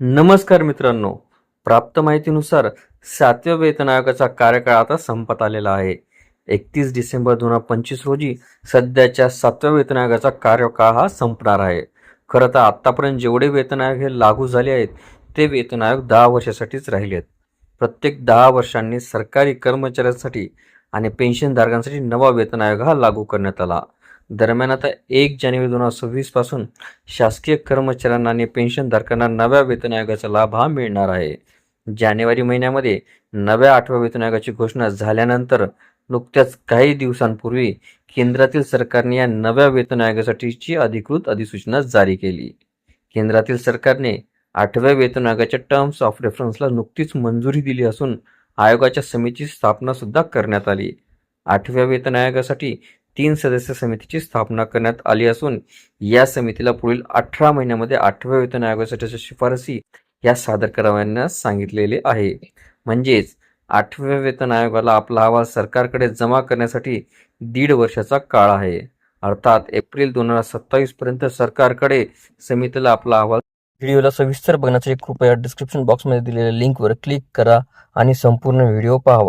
नमस्कार मित्रांनो. प्राप्त माहितीनुसार सातव्या वेतन आयोगाचा कार्यकाळ आता संपत आलेला आहे. एकतीस डिसेंबर दोन हजार पंचवीस रोजी सध्याच्या सातव्या वेतन आयोगाचा कार्यकाळ हा संपणार आहे. खरं तर आत्तापर्यंत जेवढे वेतन आयोग हे लागू झाले आहेत ते वेतन आयोग दहा वर्षासाठीच राहिले आहेत. प्रत्येक दहा वर्षांनी सरकारी कर्मचाऱ्यांसाठी आणि पेन्शनधारकांसाठी नवा वेतन आयोग हा लागू करण्यात आला. दरम्यान आता एक जानेवारी दोन हजार सव्वीसपासून शासकीय कर्मचाऱ्यांना आणि पेन्शनधारकांना नव्या वेतन आयोगाचा लाभ हा मिळणार आहे. जानेवारी महिन्यामध्ये नव्या आठव्या वेतन आयोगाची घोषणा झाल्यानंतर नुकत्याच काही दिवसांपूर्वी केंद्रातील सरकारने या नव्या वेतन आयोगासाठीची अधिकृत अधिसूचना जारी केली. केंद्रातील सरकारने आठव्या वेतन आयोगाच्या टर्म्स ऑफ रेफरन्सला नुकतीच मंजुरी दिली असून आयोगाच्या समितीची स्थापना सुद्धा करण्यात आली. आठव्या वेतन आयोगासाठी तीन सदस्य समितीची स्थापना करण्यात आली असून या समितीला पुढील अठरा महिन्यामध्ये आठव्या वेतन आयोगासाठीच्या शिफारसी या सादर कराव्यास सांगितलेले आहे. म्हणजेच आठव्या वेतन आयोगाला आपला अहवाल सरकारकडे जमा करण्यासाठी दीड वर्षाचा काळ आहे. अर्थात एप्रिल दोन हजार सत्तावीस पर्यंत सरकारकडे समितीला आपला अहवाल व्हिडिओला सविस्तर बघण्यासाठी कृपया डिस्क्रिप्शन बॉक्समध्ये दिलेल्या लिंकवर क्लिक करा आणि संपूर्ण व्हिडिओ पाहावा.